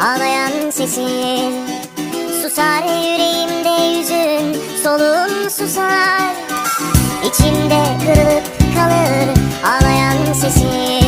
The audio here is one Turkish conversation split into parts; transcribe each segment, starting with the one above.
ağlayan sesin Susar yüreğimde yüzün solun susar. İçimde kırılıp kalır ağlayan sesin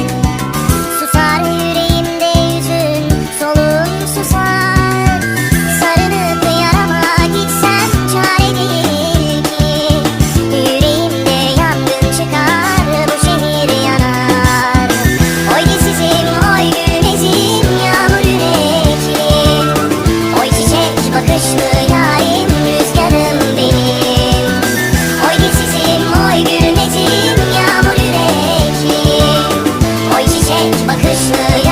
bakışlı